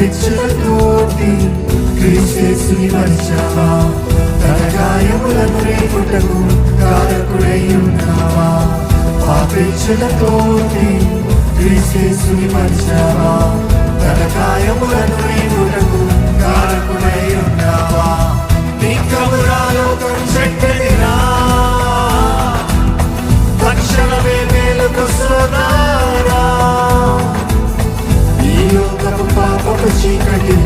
స్వేచ్ఛలతోటి క్రీస్తేసుని వచ్చావా తన గాయములను రేపుటకు కారకుడై ఉన్నావా పాపేక్షలతోటి క్రీస్తేసుని వచ్చావా Chica,